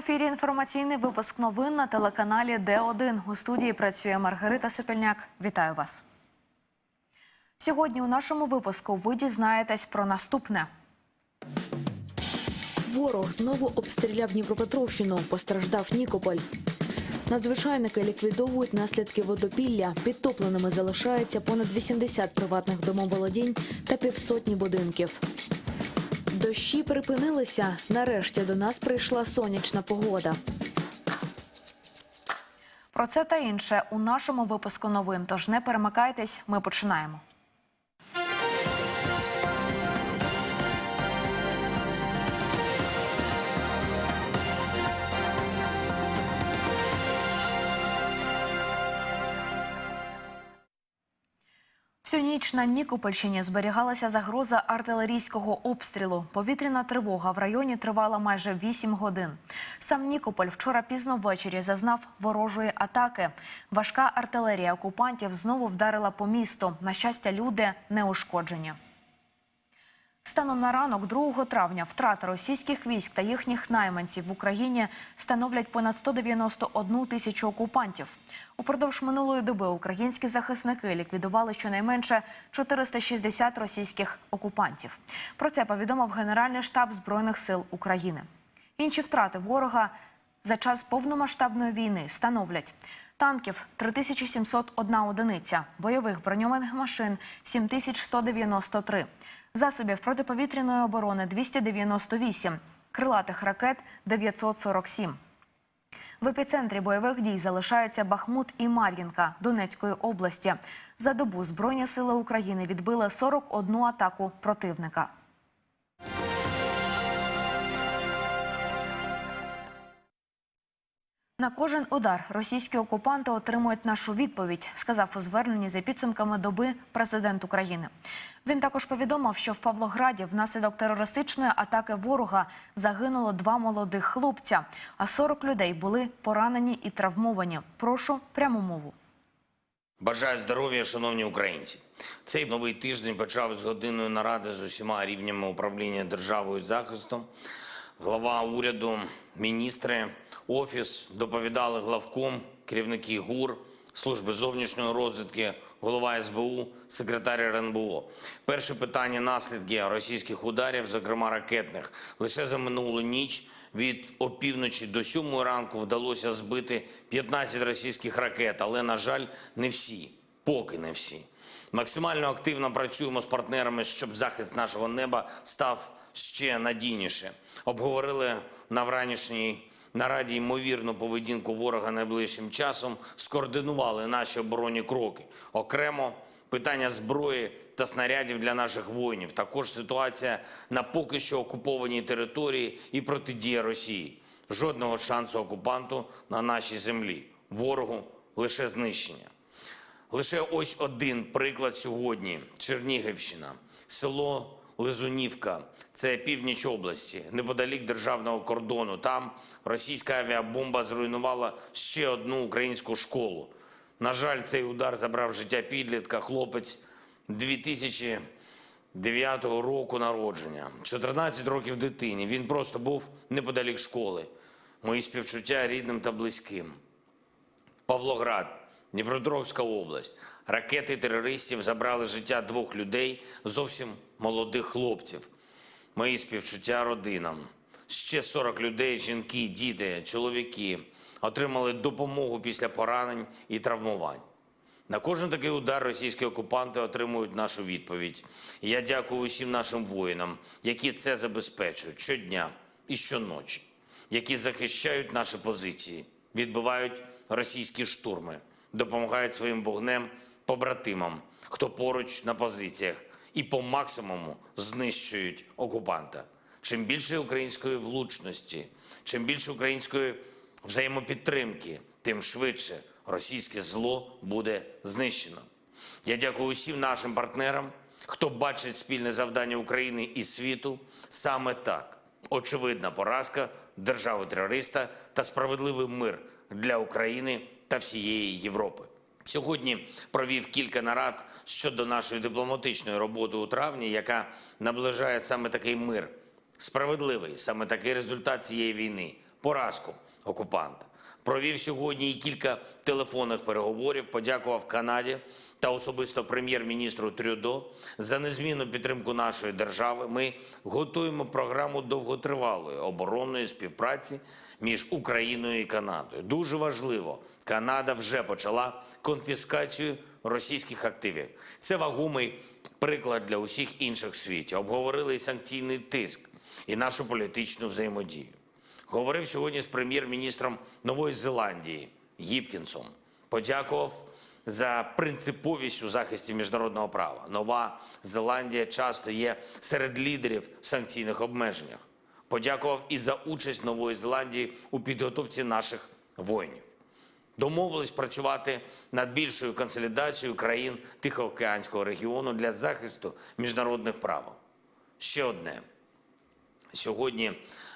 ефірі інформаційний випуск новин на телеканалі Д1. У студії працює Маргарита Сопільняк. Вітаю вас. Сьогодні у нашому випуску ви дізнаєтесь про наступне. Ворог знову обстріляв Дніпропетровщину, постраждав Нікополь. Надзвичайники ліквідовують наслідки водопілля. Підтопленими залишається понад 80 приватних домоволодінь та півсотні будинків. Дощі припинилися. Нарешті до нас прийшла сонячна погода. Про це та інше у нашому випуску новин. Тож не перемикайтесь. Ми починаємо. Всю ніч на Нікопольщині зберігалася загроза артилерійського обстрілу. Повітряна тривога в районі тривала майже 8 годин. Сам Нікополь вчора пізно ввечері зазнав ворожої атаки. Важка артилерія окупантів знову вдарила по місту. На щастя, люди не ушкоджені. Станом на ранок 2 травня втрати російських військ та їхніх найманців в Україні становлять понад 191 тисячу окупантів. Упродовж минулої доби українські захисники ліквідували щонайменше 460 російських окупантів. Про це повідомив Генеральний штаб Збройних сил України. Інші втрати ворога за час повномасштабної війни становлять танків 3701 одиниця, бойових броньованих машин 7193, засобів протиповітряної оборони 298, крилатих ракет 947. В епіцентрі бойових дій залишаються Бахмут і Мар'їнка Донецької області. За добу Збройні сили України відбили 41 атаку противника. На кожен удар російські окупанти отримують нашу відповідь, сказав у зверненні за підсумками доби президент України. Він також повідомив, що в Павлограді внаслідок терористичної атаки ворога загинуло два молодих хлопця, а 40 людей були поранені і травмовані. Прошу пряму мову. Бажаю здоров'я, шановні українці. Цей новий тиждень почав з годинної наради з усіма рівнями управління державою захистом. Глава уряду, міністри, офіс доповідали главком, керівники ГУР, служби зовнішньої розвідки, голова СБУ, секретар РНБО. Перше питання наслідки російських ударів, зокрема ракетних. Лише за минулу ніч від опівночі до сьомої ранку вдалося збити 15 російських ракет, але, на жаль, не всі, поки не всі. Максимально активно працюємо з партнерами, щоб захист нашого неба став ще надійніше. Обговорили на вранішній нараді ймовірну поведінку ворога найближчим часом, скоординували наші оборонні кроки. Окремо питання зброї та снарядів для наших воїнів. Також ситуація на поки що окупованій території і протидія Росії. Жодного шансу окупанту на нашій землі. Ворогу лише знищення. Лише ось один приклад сьогодні: Чернігівщина, село Лизунівка, це північ області, неподалік державного кордону. Там російська авіабомба зруйнувала ще одну українську школу. На жаль, цей удар забрав життя підлітка, хлопець 2009 року народження, 14 років дитині. Він просто був неподалік школи. Мої співчуття рідним та близьким. Павлоград, Дніпропетровська область. Ракети терористів забрали життя двох людей, зовсім молодих хлопців. Мої співчуття родинам. Ще 40 людей, жінки, діти, чоловіки отримали допомогу після поранень і травмувань. На кожен такий удар російські окупанти отримують нашу відповідь. Я дякую усім нашим воїнам, які це забезпечують щодня і щоночі, які захищають наші позиції, відбивають російські штурми, допомагають своїм вогнем побратимам, хто поруч на позиціях, і по максимуму знищують окупанта. Чим більше української влучності, чим більше української взаємопідтримки, тим швидше російське зло буде знищено. Я дякую усім нашим партнерам, хто бачить спільне завдання України і світу саме так: очевидна поразка держави-терориста та справедливий мир для України та всієї Європи. Сьогодні провів кілька нарад щодо нашої дипломатичної роботи у травні, яка наближає саме такий мир. Справедливий саме такий результат цієї війни поразку окупанта. Провів сьогодні і кілька телефонних переговорів. Подякував Канаді та особисто прем'єр-міністру Трюдо за незмінну підтримку нашої держави. Ми готуємо програму довготривалої оборонної співпраці між Україною і Канадою. Дуже важливо, Канада вже почала конфіскацію російських активів. Це вагомий приклад для усіх інших в світі. Обговорили і санкційний тиск, і нашу політичну взаємодію. Говорив сьогодні з прем'єр-міністром Нової Зеландії Гіпкінсом. Подякував за принциповість у захисті міжнародного права. Нова Зеландія часто є серед лідерів в санкційних обмеженнях. Подякував і за участь Нової Зеландії у підготовці наших воїнів. Домовились працювати над більшою консолідацією країн Тихоокеанського регіону для захисту міжнародних прав. Ще одне. Сьогодні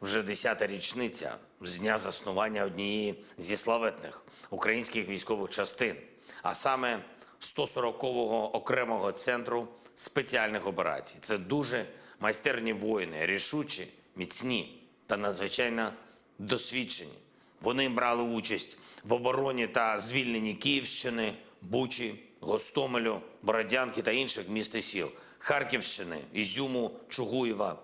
вже 10-та річниця з дня заснування однієї зі славетних українських військових частин, а саме 140-го окремого центру спеціальних операцій. Це дуже майстерні воїни, рішучі, міцні та надзвичайно досвідчені. Вони брали участь в обороні та звільненні Київщини, Бучі, Гостомелю, Бородянки та інших міст і сіл, Харківщини, Ізюму, Чугуєва.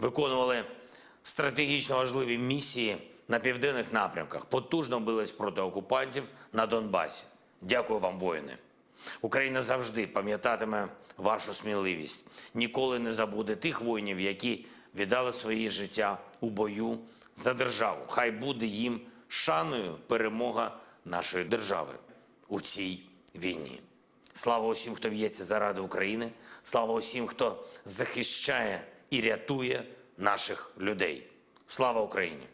Виконували стратегічно важливі місії на південних напрямках, потужно бились проти окупантів на Донбасі. Дякую вам, воїни. Україна завжди пам'ятатиме вашу сміливість, ніколи не забуде тих воїнів, які віддали своє життя у бою за державу. Хай буде їм шаною перемога нашої держави у цій війні. Слава усім, хто б'ється заради України. Слава усім, хто захищає і рятує наших людей. Слава Україні!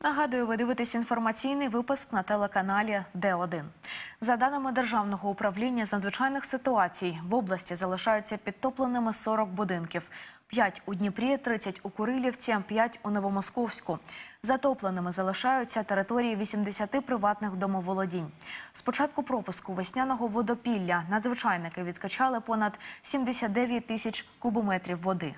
Нагадую, ви дивитесь інформаційний випуск на телеканалі Д1. За даними Державного управління з надзвичайних ситуацій, в області залишаються підтопленими 40 будинків. 5 у Дніпрі, 30 у Курилівці, 5 у Новомосковську. Затопленими залишаються території 80 приватних домоволодінь. З початку пропуску весняного водопілля надзвичайники відкачали понад 79 тисяч кубометрів води.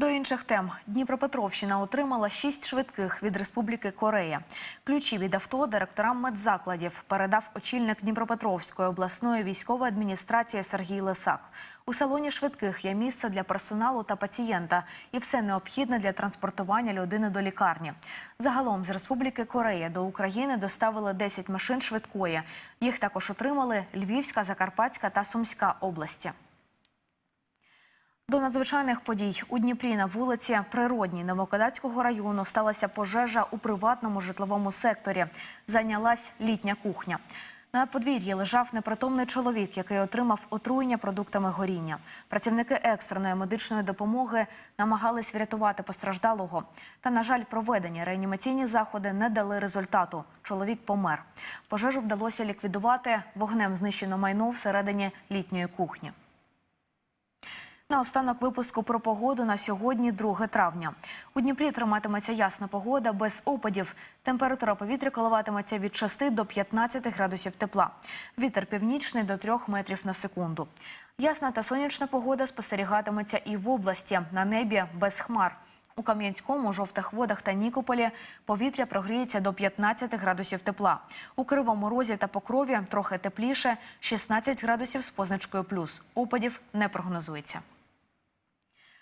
До інших тем Дніпропетровщина отримала шість швидких від Республіки Корея. Ключі від авто директорам медзакладів передав очільник Дніпропетровської обласної військової адміністрації Сергій Лисак. У салоні швидких є місце для персоналу та пацієнта і все необхідне для транспортування людини до лікарні. Загалом з Республіки Корея до України доставили 10 машин швидкої. Їх також отримали Львівська, Закарпатська та Сумська області. До надзвичайних подій у Дніпрі на вулиці Природній Новокодацького району сталася пожежа у приватному житловому секторі. Зайнялась літня кухня. На подвір'ї лежав непритомний чоловік, який отримав отруєння продуктами горіння. Працівники екстреної медичної допомоги намагались врятувати постраждалого. Та, на жаль, проведені реанімаційні заходи не дали результату. Чоловік помер. Пожежу вдалося ліквідувати. Вогнем знищено майно всередині літньої кухні. На останок випуску про погоду на сьогодні, 2 травня. У Дніпрі триматиметься ясна погода без опадів. Температура повітря коливатиметься від 6 до 15 градусів тепла. Вітер північний до 3 метрів на секунду. Ясна та сонячна погода спостерігатиметься і в області. На небі без хмар. У Кам'янському, жовтих водах та Нікополі повітря прогріється до 15 градусів тепла. У Кривому Розі та Покрові трохи тепліше 16 градусів з позначкою плюс. Опадів не прогнозується.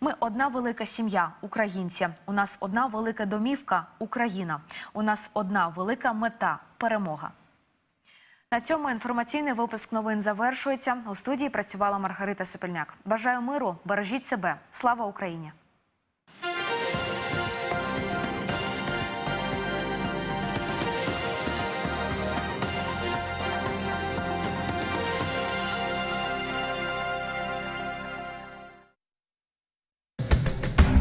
Ми одна велика сім'я, українці. У нас одна велика домівка Україна. У нас одна велика мета перемога. На цьому інформаційний випуск новин завершується. У студії працювала Маргарита Сопельняк. Бажаю миру, бережіть себе. Слава Україні!